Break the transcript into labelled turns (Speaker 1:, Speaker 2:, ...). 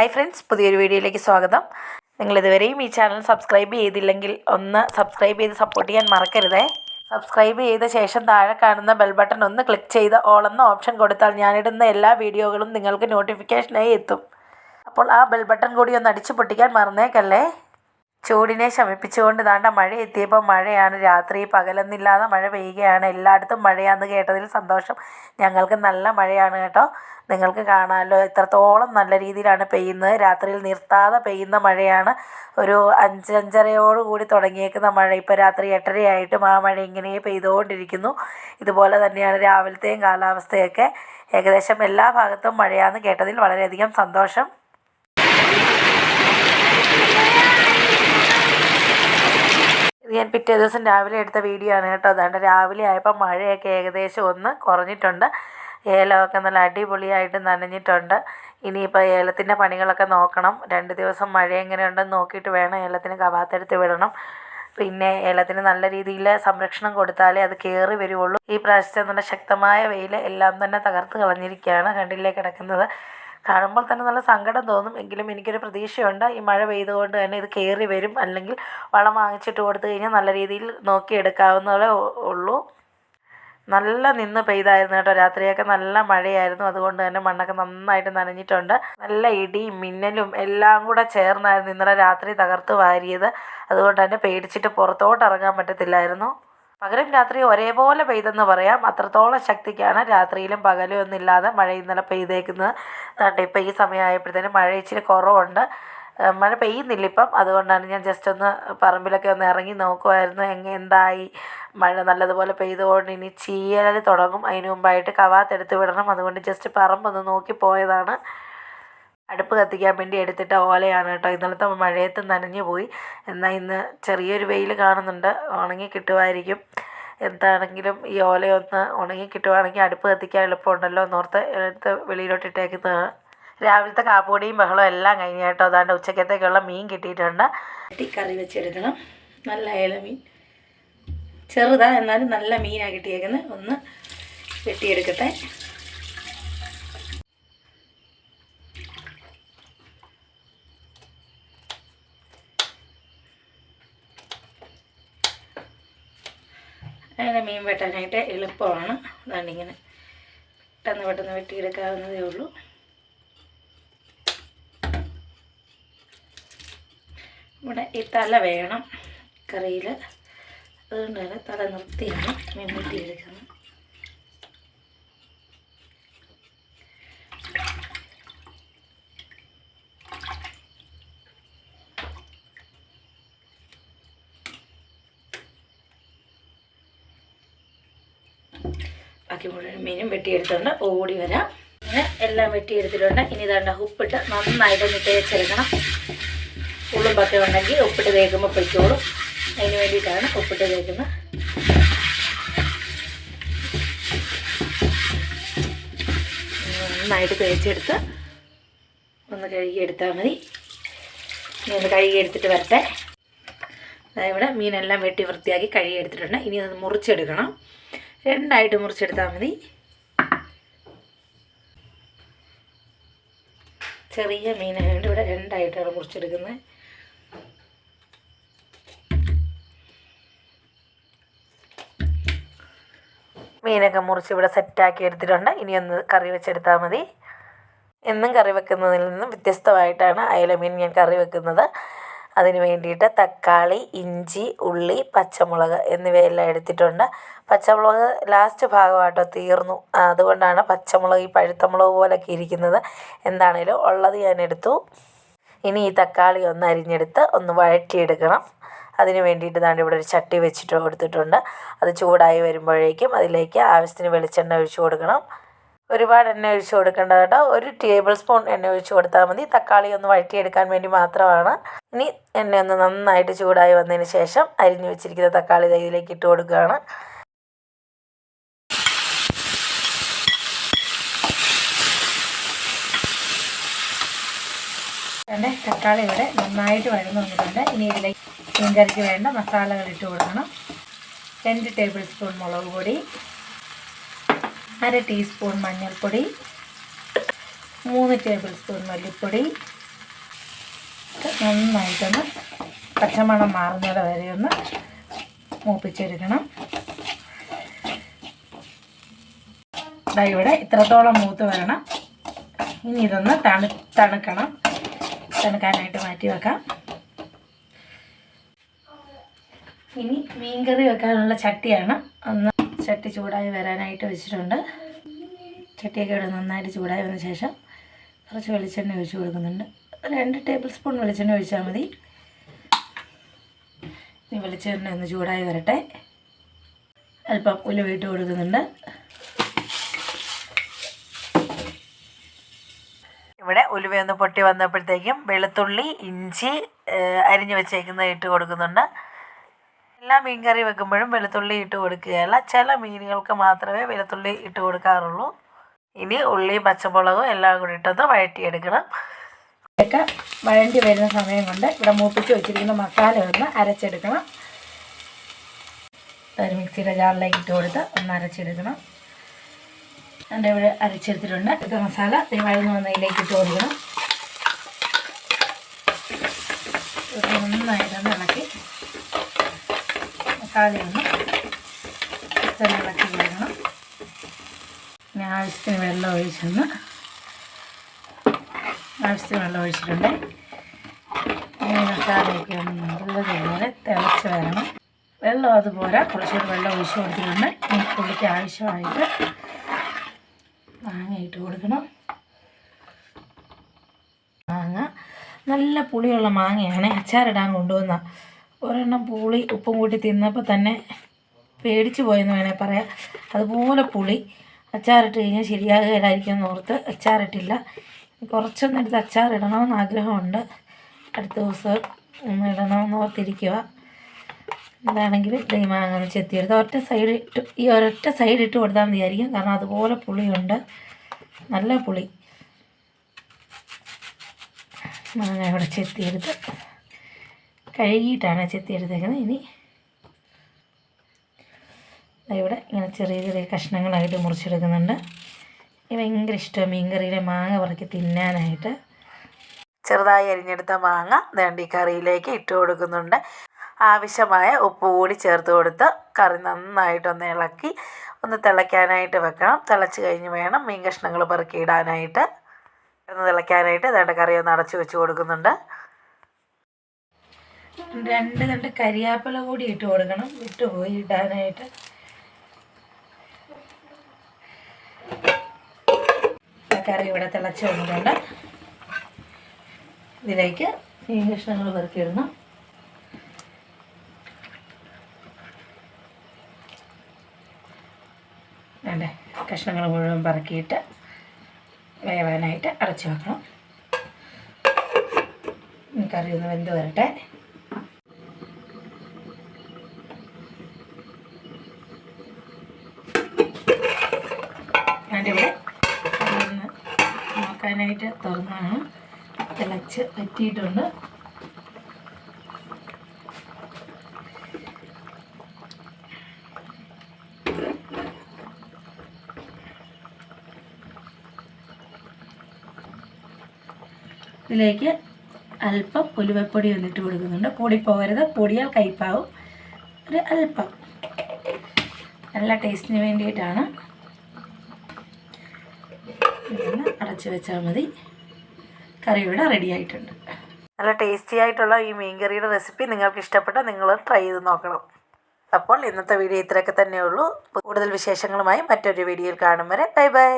Speaker 1: Hi friends പുതിയൊരു വീഡിയോയിലേക്ക് സ്വാഗതം. നിങ്ങൾ ഇതുവരെയും ഈ ചാനൽ സബ്സ്ക്രൈബ് ചെയ്തില്ലെങ്കിൽ ഒന്ന് സബ്സ്ക്രൈബ് ചെയ്ത് സപ്പോർട്ട് ചെയ്യാൻ മറക്കരുതേ. സബ്സ്ക്രൈബ് ചെയ്ത ശേഷം താഴെ കാണുന്ന ബെൽ ബട്ടൺ ഒന്ന് ക്ലിക്ക് ചെയ്ത് ഓൾ എന്ന ഓപ്ഷൻ കൊടുത്താൽ ഞാനിടുന്ന എല്ലാ വീഡിയോകളും നിങ്ങൾക്ക് നോട്ടിഫിക്കേഷനായി എത്തും. അപ്പോൾ ആ ബെൽ ബട്ടൺ കൂടി ഒന്ന് അടിച്ചു പൊട്ടിക്കാൻ മറന്നേക്കല്ലേ? ചൂടിനെ ശമിപ്പിച്ചുകൊണ്ട് ദാണ്ട മഴ എത്തിയപ്പോൾ മഴയാണ് രാത്രി പകലെന്നില്ലാതെ മഴ പെയ്യുകയാണ്. എല്ലായിടത്തും മഴയാണെന്ന് കേട്ടതിൽ സന്തോഷം. ഞങ്ങൾക്ക് നല്ല മഴയാണ് കേട്ടോ. നിങ്ങൾക്ക് കാണാമല്ലോ എത്രത്തോളം നല്ല രീതിയിലാണ് പെയ്യുന്നത്. രാത്രിയിൽ നിർത്താതെ പെയ്യുന്ന മഴയാണ്. ഒരു അഞ്ച് അഞ്ചരയോട് കൂടി തുടങ്ങിയേക്കുന്ന മഴ. ഇപ്പോൾ രാത്രി എട്ടരയായിട്ടും ആ മഴ ഇങ്ങനെ പെയ്തുകൊണ്ടിരിക്കുന്നു. ഇതുപോലെ തന്നെയാണ് രാവിലത്തെയും കാലാവസ്ഥയൊക്കെ. ഏകദേശം എല്ലാ ഭാഗത്തും മഴയാണെന്ന് കേട്ടതിൽ വളരെയധികം സന്തോഷം. ഞാൻ പിറ്റേ ദിവസം രാവിലെ എടുത്ത വീഡിയോ ആണ് കേട്ടോ. അതാണ്ട് രാവിലെ ആയപ്പോൾ മഴയൊക്കെ ഏകദേശം ഒന്ന് കുറഞ്ഞിട്ടുണ്ട്. ഏലമൊക്കെ നല്ല അടിപൊളിയായിട്ട് നനഞ്ഞിട്ടുണ്ട്. ഇനിയിപ്പോൾ ഏലത്തിന്റെ പണികളൊക്കെ നോക്കണം. രണ്ട് ദിവസം മഴ എങ്ങനെയുണ്ടെന്ന് നോക്കിയിട്ട് വേണം ഏലത്തിന് കവാത്തെടുത്ത് വിടണം. പിന്നെ ഏലത്തിന് നല്ല രീതിയിൽ സംരക്ഷണം കൊടുത്താലേ അത് കയറി വരുള്ളൂ. ഈ പ്രാവശ്യത്തെ നല്ല ശക്തമായ വെയിൽ എല്ലാം തന്നെ തകർത്ത് കളഞ്ഞിരിക്കുകയാണ് കണ്ടില്ലേ കിടക്കുന്നത്. കാണുമ്പോൾ തന്നെ നല്ല സങ്കടം തോന്നും. എങ്കിലും എനിക്കൊരു പ്രതീക്ഷയുണ്ട്. ഈ മഴ പെയ്തുകൊണ്ട് തന്നെ ഇത് കയറി വരും. അല്ലെങ്കിൽ വളം വാങ്ങിച്ചിട്ട് കൊടുത്തു കഴിഞ്ഞാൽ നല്ല രീതിയിൽ നോക്കിയെടുക്കാവുന്നതേ ഉള്ളൂ. നല്ല നിന്ന് പെയ്തായിരുന്നു കേട്ടോ രാത്രിയൊക്കെ. നല്ല മഴയായിരുന്നു. അതുകൊണ്ട് തന്നെ മണ്ണൊക്കെ നന്നായിട്ട് നനഞ്ഞിട്ടുണ്ട്. നല്ല ഇടിയും മിന്നലും എല്ലാം കൂടെ ചേർന്നായിരുന്നു ഇന്നലെ രാത്രി തകർത്ത് വാരിയത്. അതുകൊണ്ട് തന്നെ പേടിച്ചിട്ട് പുറത്തോട്ട് ഇറങ്ങാൻ പറ്റത്തില്ലായിരുന്നു. പകലും രാത്രി ഒരേപോലെ പെയ്തെന്ന് പറയാം. അത്രത്തോളം ശക്തിക്കാണ് രാത്രിയിലും പകലും ഒന്നുമില്ലാതെ മഴ ഇന്നലെ പെയ്തേക്കുന്നത്. അതുകൊണ്ട് ഇപ്പോൾ ഈ സമയമായപ്പോഴത്തേനും മഴ ഇച്ചിരി കുറവുണ്ട്. മഴ പെയ്യുന്നില്ല ഇപ്പം. അതുകൊണ്ടാണ് ഞാൻ ജസ്റ്റ് ഒന്ന് പറമ്പിലൊക്കെ ഒന്ന് ഇറങ്ങി നോക്കുമായിരുന്നു എങ്ങനെ എന്തായി? മഴ നല്ലതുപോലെ പെയ്തുകൊണ്ട് ഇനി ചീയൽ തുടങ്ങും. അതിന് മുമ്പായിട്ട് കവാത്തെടുത്ത് വിടണം. അതുകൊണ്ട് ജസ്റ്റ് പറമ്പൊന്ന് നോക്കി പോയതാണ്. അടുപ്പ് കത്തിക്കാൻ വേണ്ടി എടുത്തിട്ട ഓലയാണ് കേട്ടോ. ഇന്നലത്തെ മഴയത്ത് നനഞ്ഞു പോയി. എന്നാൽ ഇന്ന് ചെറിയൊരു വെയിൽ കാണുന്നുണ്ട്. ഉണങ്ങി കിട്ടുമായിരിക്കും. എന്താണെങ്കിലും ഈ ഓലയൊന്ന് ഉണങ്ങി കിട്ടുവാണെങ്കിൽ അടുപ്പ് കത്തിക്കാൻ എളുപ്പമുണ്ടല്ലോ എന്നോർത്ത് എടുത്ത് വെളിയിലോട്ട് ഇട്ടേക്കുന്നതാണ്. രാവിലത്തെ കാപ്പുപൊടിയും ബഹളവും എല്ലാം കഴിഞ്ഞ് കേട്ടോ. അതാണ്ട് ഉച്ചക്കത്തേക്കുള്ള മീൻ കിട്ടിയിട്ടുണ്ട്. കറി വെച്ചെടുക്കണം. നല്ല അയല മീൻ. ചെറുതാണ് എന്നാലും നല്ല മീനാണ് കിട്ടിയേക്കുന്നത് ഒന്ന് വെട്ടിയെടുക്കട്ടെ. അങ്ങനെ മീൻ വെട്ടാനായിട്ട് എളുപ്പമാണ്. അതാണ്ടിങ്ങനെ പെട്ടെന്ന് പെട്ടെന്ന് വെട്ടിയെടുക്കാവുന്നതേ ഉള്ളൂ. ഇവിടെ ഈ തല വേണം കറിയിൽ അതുകൊണ്ട് തന്നെ തല നിർത്തിയാണ് മീൻ വെട്ടിയെടുക്കുന്നത്. ബാക്കി മുഴുവൻ മീനും വെട്ടിയെടുത്തുകൊണ്ട് ഓടി വരാം. അങ്ങനെ എല്ലാം വെട്ടിയെടുത്തിട്ടുണ്ട്. ഇനി ഇതാണ്ട ഉപ്പിട്ട് നന്നായിട്ടൊന്ന് തേച്ചെടുക്കണം. ഉള്ളുമ്പൊക്കെ ഉണ്ടെങ്കിൽ ഉപ്പിട്ട് തേക്കുമ്പോൾ പൊയ്ക്കോളും. അതിന് വേണ്ടിയിട്ടാണ് ഉപ്പിട്ട് തേക്കുന്നത്. നന്നായിട്ട് തേച്ചെടുത്ത് ഒന്ന് കഴുകിയെടുത്താൽ മതി. ഇനി ഒന്ന് കഴുകിയെടുത്തിട്ട് വരട്ടെ. അതായത് ഇവിടെ മീനെല്ലാം വെട്ടി വൃത്തിയാക്കി കഴുകിയെടുത്തിട്ടുണ്ട്. ഇനി അത് മുറിച്ചെടുക്കണം. രണ്ടായിട്ട് മുറിച്ചെടുത്താൽ മതി. ചെറിയ മീനായതുകൊണ്ട് ഇവിടെ രണ്ടായിട്ടാണ് മുറിച്ചെടുക്കുന്നത്. മീനൊക്കെ മുറിച്ച് ഇവിടെ സെറ്റാക്കി എടുത്തിട്ടുണ്ട്. ഇനി ഒന്ന് കറി വെച്ചെടുത്താൽ മതി. എന്നും കറി വെക്കുന്നതിൽ നിന്നും വ്യത്യസ്തമായിട്ടാണ് അയല മീൻ ഞാൻ കറി വെക്കുന്നത്. അതിന് വേണ്ടിയിട്ട് തക്കാളി ഇഞ്ചി ഉള്ളി പച്ചമുളക് എന്നിവയെല്ലാം എടുത്തിട്ടുണ്ട്. പച്ചമുളക് ലാസ്റ്റ് ഭാഗമായിട്ടോ തീർന്നു. അതുകൊണ്ടാണ് പച്ചമുളക് ഈ പഴുത്ത മുളക് പോലൊക്കെ ഇരിക്കുന്നത്. എന്താണേലും ഉള്ളത് ഞാൻ എടുത്തു. ഇനി ഈ തക്കാളി ഒന്ന് അരിഞ്ഞെടുത്ത് ഒന്ന് വഴറ്റിയെടുക്കണം. അതിന് വേണ്ടിയിട്ട് ദാണ്ട് ഇവിടെ ഒരു ചട്ടി വെച്ചിട്ട് കൊടുത്തിട്ടുണ്ട്. അത് ചൂടായി വരുമ്പോഴേക്കും അതിലേക്ക് ആവശ്യത്തിന് വെളിച്ചെണ്ണ ഒഴിച്ചു കൊടുക്കണം. ഒരുപാട് എണ്ണ ഒഴിച്ച് കൊടുക്കേണ്ട കേട്ടോ. ഒരു ടേബിൾ സ്പൂൺ എണ്ണ ഒഴിച്ച് കൊടുത്താൽ മതി. തക്കാളി ഒന്ന് വഴറ്റിയെടുക്കാൻ വേണ്ടി മാത്രമാണ്. ഇനി എണ്ണ ഒന്ന് നന്നായിട്ട് ചൂടായി വന്നതിന് ശേഷം അരിഞ്ഞു വെച്ചിരിക്കുന്ന തക്കാളി ഇതിലേക്ക് ഇട്ട് കൊടുക്കുകയാണ്. എന്റെ തക്കാളി ഇവിടെ നന്നായിട്ട് വഴന്നു വന്നിട്ടുണ്ട് ഇനി ഇതിലേക്ക് മീൻകറിക്ക് വേണ്ട മസാലകൾ ഇട്ട് കൊടുക്കണം. രണ്ട് ടേബിൾ സ്പൂൺ മുളക് പൊടി. അര ടീസ്പൂൺ മഞ്ഞൾപ്പൊടി മൂന്ന് ടേബിൾ സ്പൂൺ മല്ലിപ്പൊടി. നന്നായിട്ടൊന്ന് പച്ചമണം മാറുന്നത് വരെ ഒന്ന് മൂപ്പിച്ചെടുക്കണം. ഇവിടെ ഇത്രത്തോളം മൂത്ത് വരണം. ഇനി ഇതൊന്ന് തണു തണുക്കണം. തണുക്കാനായിട്ട് മാറ്റി വെക്കാം. ഇനി മീൻകറി വെക്കാനുള്ള ചട്ടിയാണ് ഒന്ന് ചട്ടി ചൂടായി വരാനായിട്ട് വെച്ചിട്ടുണ്ട്. ചട്ടിയൊക്കെ ഇവിടെ നന്നായിട്ട് ചൂടായി വന്ന ശേഷം കുറച്ച് വെളിച്ചെണ്ണ ഒഴിച്ച് കൊടുക്കുന്നുണ്ട്. രണ്ട് ടേബിൾ സ്പൂൺ വെളിച്ചെണ്ണ ഒഴിച്ചാൽ മതി. ഇനി വെളിച്ചെണ്ണ ഒന്ന് ചൂടായി വരട്ടെ. അല്പം ഉലുവയിട്ട് കൊടുക്കുന്നുണ്ട്. ഇവിടെ ഉലുവയൊന്ന് പൊട്ടി വന്നപ്പോഴത്തേക്കും വെളുത്തുള്ളി ഇഞ്ചി അരിഞ്ഞ് വെച്ചേക്കുന്നത് ഇട്ട് കൊടുക്കുന്നുണ്ട്. എല്ലാ മീൻ കറി വെക്കുമ്പോഴും വെളുത്തുള്ളി ഇട്ട് കൊടുക്കുകയല്ല. ചില മീനുകൾക്ക് മാത്രമേ വെളുത്തുള്ളി ഇട്ട് കൊടുക്കാറുള്ളൂ. ഇനി ഉള്ളി പച്ചമുളകും എല്ലാം കൂടി ഇട്ടത് വഴറ്റിയെടുക്കണം. ഇതൊക്കെ വഴണ്ടി വരുന്ന സമയം കൊണ്ട് ഇവിടെ മൂപ്പിച്ച് വെച്ചിരിക്കുന്ന മസാല ഒന്ന് അരച്ചെടുക്കണം. ഒരു മിക്സിയുടെ ജാറിലേക്ക് ഇട്ട് കൊടുത്ത് ഒന്ന് അരച്ചെടുക്കണം. എന്റെ ഇവിടെ അരച്ചെടുത്തിട്ടുണ്ട്. ഇത് മസാല വഴന്ന് വന്നതിലേക്ക് ഇട്ട് കൊടുക്കണം. നന്നായിട്ട് നന്നായിട്ടൊന്ന് ഇളക്കി മസാലയൊന്ന് ഇച്ചിരി ഇളക്കി കൊടുക്കണം പിന്നെ ആവശ്യത്തിന് വെള്ളം ഒഴിച്ചൊന്ന് ആവശ്യത്തിന് വെള്ളം ഒഴിച്ചിട്ടുണ്ട്. ഈ മസാലയൊക്കെ ഒന്ന് നല്ലതുപോലെ തിളച്ച് വരണം. വെള്ളം അതുപോലെ കുറച്ചുകൂടി വെള്ളം ഒഴിച്ച് കൊടുത്തിട്ടുണ്ട്. ഈ പുള്ളിക്ക് ആവശ്യമായിട്ട് മാങ്ങ ഇട്ട് കൊടുക്കണം. മാങ്ങ. നല്ല പുളിയുള്ള മാങ്ങയാണ്. അച്ചാറിടാൻ കൊണ്ടുവന്ന ഒരെണ്ണം പുളി ഉപ്പും കൂട്ടി തിന്നപ്പോൾ തന്നെ പേടിച്ചു പോയെന്ന് വേണേൽ പറയാം. അതുപോലെ പുളി. അച്ചാറിട്ട് കഴിഞ്ഞാൽ ശരിയാകുകയില്ലായിരിക്കും എന്ന് ഓർത്ത് അച്ചാറിട്ടില്ല. കുറച്ചൊന്നും എടുത്ത് അച്ചാറിടണമെന്ന് ആഗ്രഹമുണ്ട്. അടുത്ത ദിവസം ഒന്ന് ഇടണമെന്ന് ഓർത്തിരിക്കുക എന്താണെങ്കിൽ ദൈമാങ്ങ ചെത്തിയെടുത്ത് ഒറ്റ സൈഡ് ഇട്ട് ഈ ഒരൊറ്റ സൈഡ് ഇട്ട് കൊടുത്താൽ മതിയായിരിക്കും കാരണം അതുപോലെ പുളിയുണ്ട്. നല്ല പുളി. മാങ്ങ ഇവിടെ ചെത്തിയെടുത്ത് കഴുകിയിട്ടാണ് ചെത്തി എടുത്തേക്കുന്നത്. ഇനി ഇവിടെ ഇങ്ങനെ ചെറിയ ചെറിയ കഷ്ണങ്ങളായിട്ട് മുറിച്ചെടുക്കുന്നുണ്ട്. ഭയങ്കര ഇഷ്ടമാണ് മീൻകറിയിലെ മാങ്ങ പറക്കി തിന്നാനായിട്ട്. ചെറുതായി അരിഞ്ഞെടുത്ത മാങ്ങ വേണ്ടി കറിയിലേക്ക് ഇട്ട് കൊടുക്കുന്നുണ്ട്. ആവശ്യമായ ഉപ്പ് കൂടി ചേർത്ത് കൊടുത്ത് കറി നന്നായിട്ടൊന്ന് ഇളക്കി ഒന്ന് തിളയ്ക്കാനായിട്ട് വെക്കണം. തിളച്ച് കഴിഞ്ഞ് വേണം മീൻ കഷ്ണങ്ങൾ പെറുക്കി ഇടാനായിട്ട്. ഒന്ന് തിളയ്ക്കാനായിട്ട് ഇതേണ്ട കറി ഒന്ന് അടച്ചു വെച്ച് കൊടുക്കുന്നുണ്ട്. രണ്ട് രണ്ട് കരിയാപ്പില കൂടി ഇട്ട് കൊടുക്കണം. പോയി ഇടാനായിട്ട്. കറി ഇവിടെ തിളച്ച് വന്നിട്ടുണ്ട്. ഇതിലേക്ക് മീൻ കഷ്ണങ്ങൾ പെറുക്കിയിടണം. അതെ കഷ്ണങ്ങൾ മുഴുവൻ പറക്കിയിട്ട് വേവാനായിട്ട് അടച്ചു വെക്കണം. കറി ഒന്ന് വെന്ത് വരട്ടെ അതിവിടെ ഒന്ന് നോക്കാനായിട്ട് തുറന്നാണ്. തിളച്ച് പറ്റിയിട്ടുണ്ട് ഇതിലേക്ക് അല്പം ഉലുവപ്പൊടി വന്നിട്ട് കൊടുക്കുന്നുണ്ട്. പൊടി പോകരുത് പൊടിയാൽ കയ്പാവും. ഒരു അല്പം. നല്ല ടേസ്റ്റിന് വേണ്ടിയിട്ടാണ്. അടച്ചു വെച്ചാൽ മതി. കറി ഇവിടെ റെഡി ആയിട്ടുണ്ട്. നല്ല ടേസ്റ്റി ആയിട്ടുള്ള ഈ മീൻകറിയുടെ റെസിപ്പി നിങ്ങൾക്ക് ഇഷ്ടപ്പെട്ടാൽ നിങ്ങൾ ട്രൈ ചെയ്ത് നോക്കണം. അപ്പോൾ ഇന്നത്തെ വീഡിയോ ഇത്രയൊക്കെ തന്നെയുള്ളൂ. കൂടുതൽ വിശേഷങ്ങളുമായി മറ്റൊരു വീഡിയോയിൽ കാണും വരെ. Bye bye